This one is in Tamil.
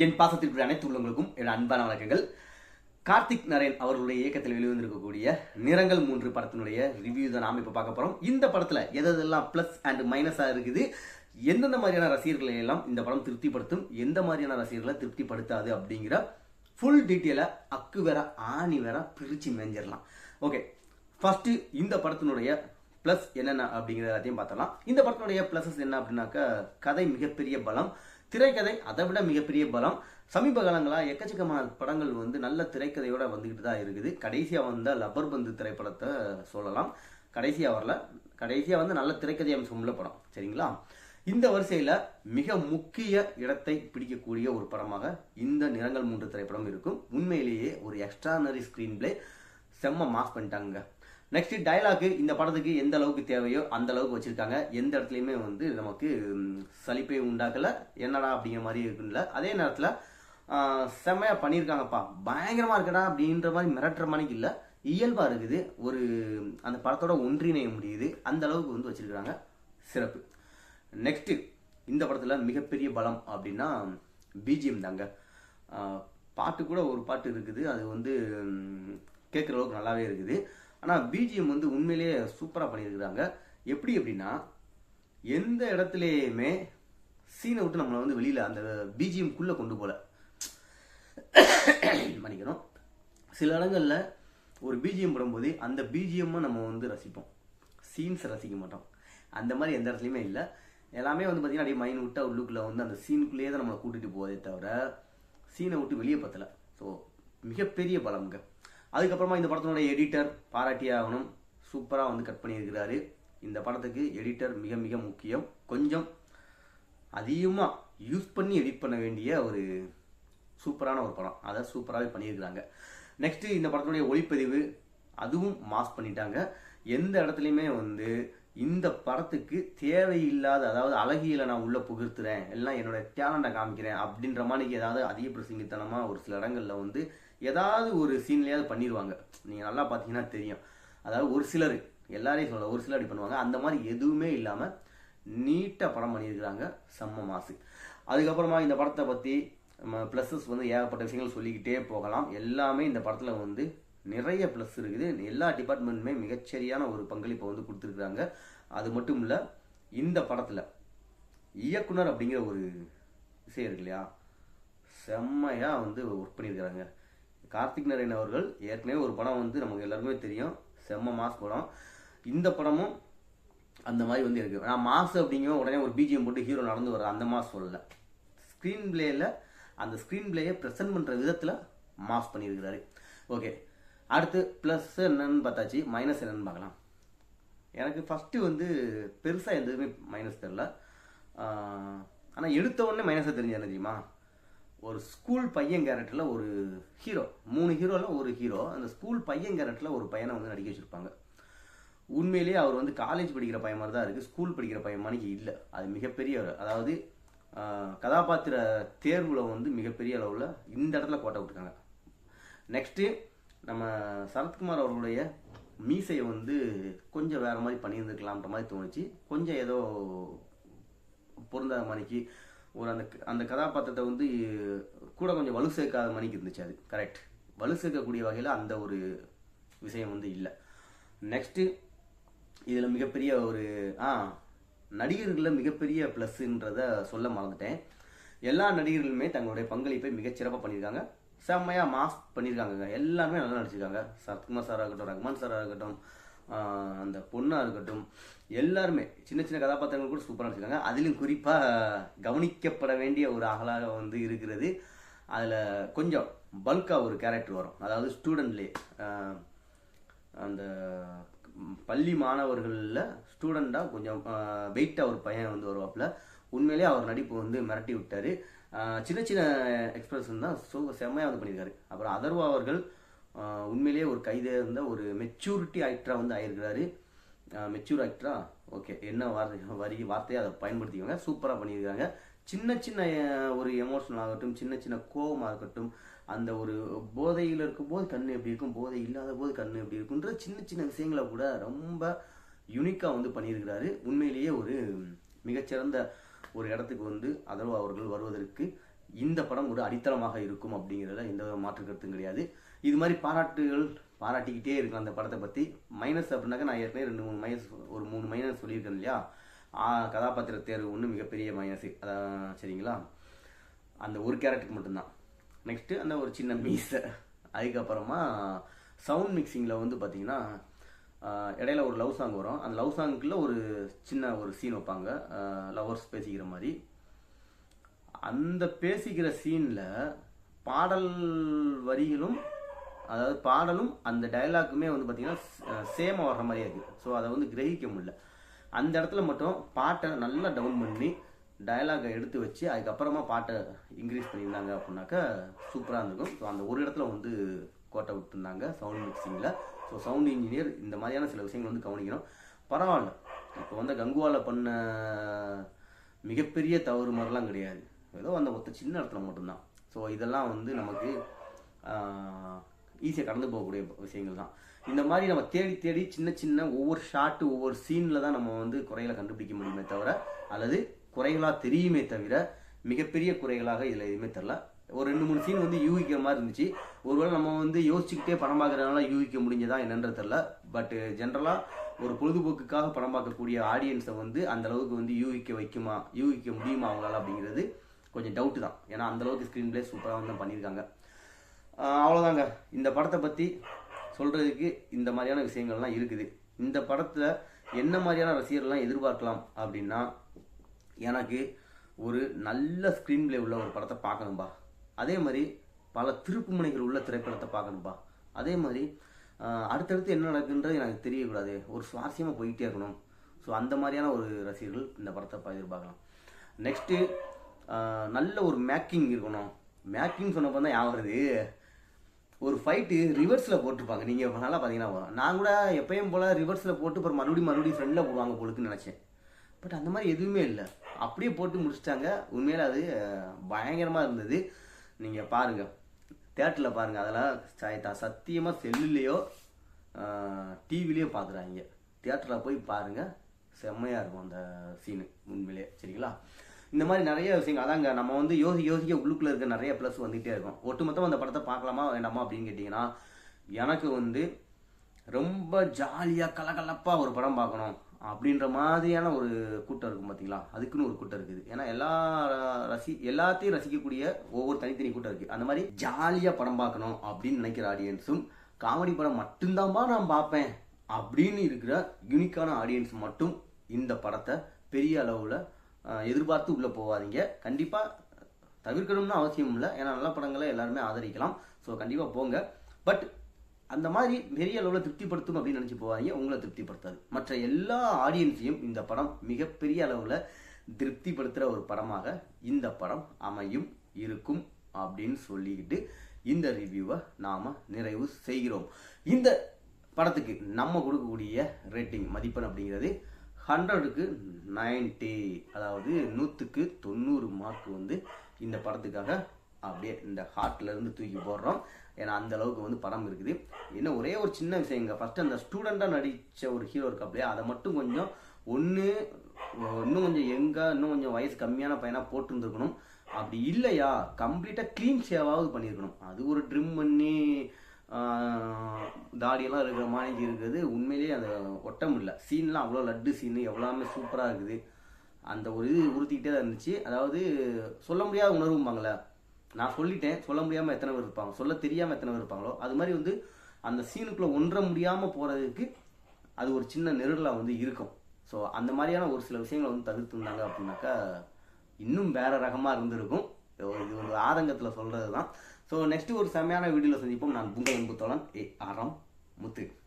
என் பாசத்திற்கு அனைத்து உள்ளவங்களுக்கும் என் அன்பான வணக்கங்கள். கார்த்திக் நரேன் அவர்களுடைய இயக்கத்தில் வெளிவந்திருக்கக்கூடிய நிறங்கள் மூன்று படத்தினுடைய ரிவ்யூ தான் நாம் இப்போ பார்க்க போகிறோம் இந்த படத்தில் எதெல்லாம் ப்ளஸ் அண்ட் மைனஸாக இருக்குது எந்தெந்த மாதிரியான ரசிகர்களை எல்லாம் இந்த படம் திருப்திப்படுத்தும் எந்த மாதிரியான ரசிகர்களை திருப்திப்படுத்தாது அப்படிங்கிற ஃபுல் டீட்டெயிலை அக்கு வேற ஆணி வேற பிரித்து மேஞ்சிடலாம் ஓகே ஃபஸ்ட்டு இந்த படத்தினுடைய ப்ளஸ் என்னென்ன அப்படிங்கிற எல்லாத்தையும் பார்த்தலாம் இந்த படத்தினுடைய ப்ளஸஸ் என்ன அப்படின்னாக்கா கதை மிகப்பெரிய பலம் திரைக்கதை அதை விட மிகப்பெரிய பலம். சமீப காலங்களாக எக்கச்சக்கமான படங்கள் வந்து நல்ல திரைக்கதையோட வந்துக்கிட்டு தான் இருக்குது. கடைசியாக வந்த லப்பர் பந்து திரைப்படத்தை சொல்லலாம். கடைசியாக வரல. கடைசியாக வந்து நல்ல திரைக்கதை அம்சம் உள்ள படம். சரிங்களா? இந்த வரிசையில் மிக முக்கிய இடத்தை பிடிக்கக்கூடிய ஒரு படமாக இந்த நிறங்கள் மூன்று திரைப்படம் இருக்கும். உண்மையிலேயே ஒரு எக்ஸ்ட்ரானரி ஸ்க்ரீன் பிளே செம்ம மாஸ் பண்ணிட்டாங்க நெக்ஸ்ட் டைலாக் இந்த படத்துக்கு எந்த அளவுக்கு தேவையோ அந்த அளவுக்கு வச்சிருக்காங்க. எந்த இடத்துலையுமே வந்து நமக்கு சலிப்பை உண்டாக்கல. என்னடா அப்படிங்கிற மாதிரி இருக்குல்ல அதே நேரத்தில் செம்மையா பண்ணியிருக்காங்கப்பா பயங்கரமா இருக்கடா அப்படின்ற மாதிரி மிரட்டுற மாதிரி இல்லை. இயல்பா இருக்குது. ஒரு அந்த படத்தோட ஒன்றிணைய முடியுது. அந்த அளவுக்கு வந்து வச்சிருக்காங்க. சிறப்பு. நெக்ஸ்ட் இந்த படத்துல மிகப்பெரிய பலம் அப்படின்னா பிஜிஎம் தாங்க. பாட்டு கூட ஒரு பாட்டு இருக்குது. அது வந்து கேட்குற அளவுக்கு நல்லாவே இருக்குது. ஆனால் பிஜிஎம் வந்து உண்மையிலேயே சூப்பராக பண்ணியிருக்கிறாங்க. எப்படி அப்படின்னா எந்த இடத்துலையுமே சீனை விட்டு நம்மளை வந்து வெளியில் அந்த பிஜிஎம்குள்ளே கொண்டு போகல மன்னிக்கணும் சில இடங்களில் ஒரு பிஜிஎம் போடும்போது அந்த பிஜிஎம்மை நம்ம வந்து ரசிப்போம். சீன்ஸை ரசிக்க மாட்டோம். அந்த மாதிரி எந்த இடத்துலையுமே இல்லை. எல்லாமே வந்து பார்த்தீங்கன்னா அப்படியே மைண்ட் விட்டு உள்ளுக்குள்ளே வந்து அந்த சீனுக்குள்ளேயே தான் நம்மளை கூட்டிகிட்டு போதே தவிர சீனை விட்டு வெளியே பத்தலை. ஸோ மிகப்பெரிய பலம்ங்க. அதுக்கப்புறமா இந்த படத்தினுடைய எடிட்டர் பாராட்டியே ஆகணும் சூப்பராக வந்து கட் பண்ணியிருக்கிறாரு. இந்த படத்துக்கு எடிட்டர் மிக மிக முக்கியம். கொஞ்சம் அதிகமாக யூஸ் பண்ணி எடிட் பண்ண வேண்டிய ஒரு சூப்பரான ஒரு படம். அதை சூப்பராகவே பண்ணியிருக்கிறாங்க. நெக்ஸ்ட்டு இந்த படத்தினுடைய ஒளிப்பதிவு அதுவும் மாஸ் பண்ணிட்டாங்க. எந்த இடத்துலையுமே வந்து இந்த படத்துக்கு தேவையில்லாத அதாவது அழகியில் நான் உள்ளே புகுத்துறேன் எல்லாம் என்னோட டேலண்ட்டை காமிக்கிறேன் அப்படின்ற மாதிரி ஏதாவது அதிக பிரசங்கித்தனமாக ஒரு சில இடங்கள்ல வந்து ஏதாவது ஒரு சீன்லேயாவது பண்ணிடுவாங்க நீங்கள் நல்லா பார்த்தீங்கன்னா தெரியும். அதாவது ஒரு சிலர் எல்லாரையும் சொல்ல ஒரு சிலர் அப்படி பண்ணுவாங்க. அந்த மாதிரி எதுவுமே இல்லாமல் நீட்டாக படம் பண்ணியிருக்கிறாங்க செம்ம மாசு. அதுக்கப்புறமா இந்த படத்தை பற்றி ப்ளஸஸ் வந்து ஏகப்பட்ட விஷயங்கள் சொல்லிக்கிட்டே போகலாம். எல்லாமே இந்த படத்தில் வந்து நிறைய ப்ளஸ் இருக்குது. எல்லா டிபார்ட்மெண்ட்டுமே மிகச்சரியான ஒரு பங்களிப்பை வந்து கொடுத்துருக்குறாங்க. அது மட்டும் இல்லை இந்த படத்தில் இயக்குனர் அப்படிங்கிற ஒரு விஷயம் இருக்கு இல்லையா? செம்மையாக வந்து ஒர்க் பண்ணியிருக்கிறாங்க. கார்த்திக் நரேன் அவர்கள் ஏற்கனவே ஒரு படம் வந்து நமக்கு எல்லாருக்குமே தெரியும். செம்ம மாஸ் படம். இந்த படமும் அந்த மாதிரி வந்து இருக்கு. நான் மாஸ் அப்படிங்கிற உடனே ஒரு பிஜிஎம் போட்டு ஹீரோ நடந்து வர அந்த மாஸ் சொல்லல. ஸ்க்ரீன் பிளேயில் அந்த ஸ்க்ரீன் பிளேயை ப்ரெசென்ட் பண்ணுற விதத்தில் மாஸ் பண்ணியிருக்கிறாரு. ஓகே அடுத்து ப்ளஸ் என்னன்னு பார்த்தாச்சு மைனஸ் என்னன்னு பார்க்கலாம். எனக்கு ஃபஸ்ட்டு வந்து பெருசாக எதுவுமே மைனஸ் தெரில ஆனால் எடுத்த உடனே மைனஸாக தெரிஞ்சு என்ன தெரியுமா? ஒரு ஸ்கூல் பையன் கேரக்டரில் ஒரு ஹீரோ மூணு ஹீரோவில் ஒரு ஹீரோ அந்த ஸ்கூல் பையன் கேரக்டரில் ஒரு பையனை வந்து நடிக்க வச்சுருப்பாங்க. உண்மையிலேயே அவர் வந்து காலேஜ் படிக்கிற பையன் மாதிரி தான் இருக்குது ஸ்கூல் படிக்கிற பையன் மாதிரி இல்லை. அது மிகப்பெரிய ஒரு- அதாவது கதாபாத்திர தேர்வில் வந்து மிகப்பெரிய அளவில் இந்த இடத்துல கோட்டை விட்டுருக்காங்க. நெக்ஸ்ட்டு நம்ம சரத்குமார் அவர்களுடைய மீசையை வந்து கொஞ்சம் வேறு மாதிரி பண்ணியிருந்துருக்கலாம்ன்ற மாதிரி தோணுச்சு. கொஞ்சம் ஏதோ பொருந்தாத மணிக்கு ஒரு அந்த அந்த கதாபாத்திரத்தை வந்து கூட கொஞ்சம் வலு சேர்க்காத மணிக்கு இருந்துச்சு அது. கரெக்ட் வலு சேர்க்கக்கூடிய வகையில் அந்த ஒரு விஷயம் வந்து இல்லை. நெக்ஸ்ட்டு இதில் மிகப்பெரிய ஒரு ஆ நடிகர்களில் மிகப்பெரிய ப்ளஸ்ன்றத சொல்ல மறந்துட்டேன். எல்லா நடிகர்களுமே தங்களுடைய பங்களிப்பை மிகச்சிறப்பாக பண்ணியிருக்காங்க. செம்மையாக மாஸ் பண்ணியிருக்காங்க எல்லாருமே நல்லா நடிச்சிருக்காங்க. சரத்குமார் சாராக இருக்கட்டும் ரஹ்மான் சாராக இருக்கட்டும் அந்த பொண்ணாக இருக்கட்டும் எல்லாருமே சின்ன சின்ன கதாபாத்திரங்கள் கூட சூப்பராக நடிச்சிருக்காங்க. அதிலும் குறிப்பாக கவனிக்கப்பட வேண்டிய ஒரு அகலாக வந்து இருக்கிறது. அதில் கொஞ்சம் பல்காக ஒரு கேரக்டர் வரும். அதாவது ஸ்டூடெண்ட்லேயே அந்த பள்ளி மாணவர்களில் ஸ்டூடெண்ட்டாக கொஞ்சம் வெயிட்டாக ஒரு பையன் வந்து வருவாப்புல. உண்மையிலேயே அவர் நடிப்பு வந்து மிரட்டி விட்டார். சின்ன சின்ன எக்ஸ்பிரஷன் தான் சூ செம்மையாக வந்து பண்ணியிருக்காரு. அப்புறம் அதர்வா அவர்கள் உண்மையிலேயே ஒரு கைதே இருந்த ஒரு மெச்சூரிட்டி ஆக்டராக வந்து ஆயிருக்கிறாரு. மெச்சூர் ஆக்டரா ஓகே என்ன வார்த்தை வரி வார்த்தையை அதை பயன்படுத்திக்கோங்க. சூப்பராக பண்ணியிருக்காங்க. சின்ன சின்ன ஒரு எமோஷனல் ஆகட்டும் சின்ன சின்ன கோபமாக இருக்கட்டும் அந்த ஒரு போதையில் இருக்கும்போது கண்ணு எப்படி இருக்கும் போதை இல்லாத போது கண்ணு எப்படி இருக்குன்ற சின்ன சின்ன விஷயங்களை கூட ரொம்ப யூனிக்காக வந்து பண்ணியிருக்கிறாரு. உண்மையிலேயே ஒரு மிகச்சிறந்த ஒரு இடத்துக்கு வந்து அதர்வா அவர்கள் வருவதற்கு இந்த படம் ஒரு அடித்தளமாக இருக்கும் அப்படிங்கிறதுல எந்த ஒரு மாற்று கருத்தும் கிடையாது. இது மாதிரி பாராட்டுகள் பாராட்டிக்கிட்டே இருக்கும் அந்த படத்தை பற்றி மைனஸ் அப்படின்னாக்க நான் ஏற்கனவே ரெண்டு மூணு மைனஸ் ஒரு மூணு மைனஸ் சொல்லியிருக்கேன் இல்லையா? கதாபாத்திர தேர்வு ஒன்று மிகப்பெரிய மைனஸ் அதான் சரிங்களா? அந்த ஒரு கேரக்டருக்கு மட்டும்தான். நெக்ஸ்ட்டு அந்த ஒரு சின்ன மீஸ் அதுக்கப்புறமா சவுண்ட் மிக்சிங்கில் வந்து பார்த்தீங்கன்னா இடையில ஒரு லவ் சாங் வரும். அந்த லவ் சாங்குக்குள்ளே ஒரு சின்ன ஒரு சீன் வைப்பாங்க. லவர்ஸ் பேசிக்கிற மாதிரி. அந்த பேசிக்கிற சீனில் பாடல் வரிகளும் அதாவது பாடலும் அந்த டயலாக்குமே வந்து பார்த்தீங்கன்னா சேமாக வர்ற மாதிரியே இருக்குது ஸோ அதை வந்து கிரகிக்க முடியல. அந்த இடத்துல மட்டும் பாட்டை நல்லா டவுன் பண்ணி டயலாகை எடுத்து வச்சு அதுக்கப்புறமா பாட்டை இன்க்ரீஸ் பண்ணியிருந்தாங்க அப்படின்னாக்கா சூப்பராக இருந்திருக்கும். ஸோ அந்த ஒரு இடத்துல வந்து கோட்டை விட்டுருந்தாங்க சவுண்ட் மிக்சிங்கில் ஸோ சவுண்ட் இன்ஜினியர் இந்த மாதிரியான சில விஷயங்கள் வந்து கவனிக்கணும். பரவாயில்ல. இப்போ வந்து கங்குவால பண்ண மிகப்பெரிய தவறு மாதிரிலாம் கிடையாது. ஏதோ அந்த ஒத்த சின்ன இடத்துல மட்டும்தான். ஸோ இதெல்லாம் வந்து நமக்கு ஈஸியாக கடந்து போகக்கூடிய விஷயங்கள் தான். இந்த மாதிரி நம்ம தேடி தேடி சின்ன சின்ன ஒவ்வொரு ஷாட்டு ஒவ்வொரு சீனில் தான் நம்ம வந்து குறைகளை கண்டுபிடிக்க முடியுமே தவிர அல்லது குறைகளாக தெரியுமே தவிர மிகப்பெரிய குறைகளாக இதில் எதுவுமே தெரில ஒரு ரெண்டு மூணு சீன் வந்து யூகிக்கிற மாதிரி இருந்துச்சு. ஒருவேளை நம்ம வந்து யோசிச்சுக்கிட்டே படம் பார்க்குறதுனால யூகிக்க முடிஞ்சதா என்னன்றது தெரில பட் ஜென்ரலாக ஒரு பொழுதுபோக்குக்காக படம் பார்க்கக்கூடிய ஆடியன்ஸை வந்து அந்த அளவுக்கு வந்து யூகிக்க வைக்குமா யூகிக்க முடியுமா அவங்களால அப்படிங்கிறது கொஞ்சம் டவுட்டு தான். ஏன்னா அந்தளவுக்கு ஸ்க்ரீன் பிளே சூப்பராக வந்து பண்ணியிருக்காங்க. அவ்வளோதாங்க இந்த படத்தை பற்றி சொல்கிறதுக்கு இந்த மாதிரியான விஷயங்கள்லாம் இருக்குது. இந்த படத்தில் என்ன மாதிரியான ரசிகர்கள்லாம் எதிர்பார்க்கலாம் அப்படின்னா எனக்கு ஒரு நல்ல ஸ்க்ரீன் பிளே உள்ள ஒரு படத்தை பார்க்கணும்பா. அதே மாதிரி பல திருப்பு முனைகள் உள்ள திரைப்படத்தை பார்க்கணும்பா. அதே மாதிரி அடுத்தடுத்து என்ன நடக்குன்றது எனக்கு தெரியக்கூடாது. ஒரு சுவாரஸ்யமாக போயிட்டே இருக்கணும். ஸோ அந்த மாதிரியான ஒரு ரசிகர்கள் இந்த படத்தை எதிர்பார்க்கலாம். நெக்ஸ்ட்டு நல்ல ஒரு மேக்கிங் இருக்கணும். மேக்கிங் சொன்னப்போ தான் ஞாபகம் வருது. ஒரு ஃபைட்டு ரிவர்ஸில் போட்டிருப்பாங்க. நீங்கள் நல்லா பார்த்தீங்கன்னா நான் கூட எப்பயும் போல் ரிவர்ஸில் போட்டு அப்புறம் மறுபடியும் மறுபடியும் ஃப்ரெண்டில் போடுவாங்க போலுக்குன்னு நினச்சேன். பட் அந்த மாதிரி எதுவுமே இல்லை. அப்படியே போட்டு முடிச்சிட்டாங்க. உண்மையில அது பயங்கரமாக இருந்தது. நீங்கள் பாருங்கள் தேட்டரில் பாருங்கள் அதெல்லாம் சாயத்தா சத்தியமாக செல்லுலேயோ டிவிலையோ பார்க்குறாங்க தேட்டரில் போய் பாருங்கள் செம்மையாக இருக்கும் அந்த சீனு உண்மையிலே. சரிங்களா? இந்த மாதிரி நிறைய விஷயங்கள். அதாங்க நம்ம வந்து யோசி யோசிக்க உள்ளுக்குள்ளே இருக்க நிறைய ப்ளஸ் வந்துகிட்டே இருக்கும். ஒட்டுமொத்தம் அந்த படத்தை பார்க்கலாமா வேண்டாமா அப்படின்னு கேட்டிங்கன்னா எனக்கு வந்து ரொம்ப ஜாலியாக கலகலப்பாக ஒரு படம் பார்க்கணும் அப்படின்ற மாதிரியான ஒரு கூட்டம் இருக்கும் பார்த்தீங்களா அதுக்குன்னு ஒரு கூட்டம் இருக்குது. ஏன்னா எல்லா ரசி எல்லாத்தையும் ரசிக்கக்கூடிய ஒவ்வொரு தனித்தனி கூட்டம் இருக்குது அந்த மாதிரி ஜாலியாக படம் பார்க்கணும் அப்படின்னு நினைக்கிற ஆடியன்ஸும் காமெடி படம் மட்டும்தான்பா நான் பார்ப்பேன் அப்படின்னு இருக்கிற யூனிக்கான ஆடியன்ஸ் மட்டும் இந்த படத்தை பெரிய அளவில் எதிர்பார்த்து உள்ளே போகாதீங்க. கண்டிப்பாக தவிர்க்கணும்னு அவசியம் இல்லை. ஏன்னா நல்ல படங்களை எல்லாருமே ஆதரிக்கலாம். ஸோ கண்டிப்பாக போங்க. பட் அந்த மாதிரி பெரிய அளவில் திருப்திப்படுத்தும் அப்படின்னு நினச்சி போகாதீங்க. உங்களை திருப்திப்படுத்தாது. மற்ற எல்லா ஆடியன்ஸையும் இந்த படம் மிகப்பெரிய அளவில் திருப்திப்படுத்துகிற ஒரு படமாக இந்த படம் அமையும் இருக்கும் அப்படின்னு சொல்லிக்கிட்டு இந்த ரிவ்யூவை நாம் நிறைவு செய்கிறோம். இந்த படத்துக்கு நம்ம கொடுக்கக்கூடிய ரேட்டிங் மதிப்பெண் அப்படிங்கிறது ஹண்ட்ரடுக்கு 90 அதாவது நூற்றுக்கு தொண்ணூறு மார்க் வந்து இந்த படத்துக்காக அப்படியே இந்த ஹார்ட்லேருந்து தூக்கி போடுறோம். ஏன்னா அந்த அளவுக்கு வந்து படம் இருக்குது. என்ன ஒரே ஒரு சின்ன விஷயங்க. ஃபஸ்ட்டு அந்த ஸ்டூடெண்ட்டாக நடித்த ஒரு ஹீரோ இருக்கு அப்படியே அதை மட்டும் கொஞ்சம் ஒன்று இன்னும் கொஞ்சம் எங்கே இன்னும் கொஞ்சம் வயசு கம்மியான பையனாக போட்டிருந்துருக்கணும். அப்படி இல்லையா? கம்ப்ளீட்டாக க்ளீன் ஷேவாவது பண்ணியிருக்கணும். அது ஒரு ட்ரிம் பண்ணி தாடியெல்லாம் இருக்கிற மாணிக்கு இருக்குது. உண்மையிலேயே அந்த ஒட்ட முடியல சீன்லாம் அவ்வளோ லட்டு சீனு எவ்வளோமே சூப்பராக இருக்குது. அந்த ஒரு இது உறுத்திக்கிட்டே தான் இருந்துச்சு. அதாவது சொல்ல முடியாத உணர்வும்பாங்களே நான் சொல்லிட்டேன். சொல்ல முடியாமல் எத்தனை பேர் இருப்பாங்க? சொல்ல தெரியாமல் எத்தனை பேர் இருப்பாங்களோ? அது மாதிரி வந்து அந்த சீனுக்குள்ளே ஒன்ற முடியாமல் போகிறதுக்கு அது ஒரு சின்ன நெருடலாக வந்து இருக்கும். ஸோ அந்த மாதிரியான ஒரு சில விஷயங்களை வந்து தவிர்த்துருந்தாங்க அப்படின்னாக்கா இன்னும் வேற ரகமாக இருந்திருக்கும். இது ஒரு ஆதங்கத்தில் சொல்கிறது தான் ஸோ நெக்ஸ்ட் ஒரு செம்மையான வீடியோவில் சந்திப்போம். நான் புங்கல் அன்புத்தோழன் ஏ ஆரம் мотык.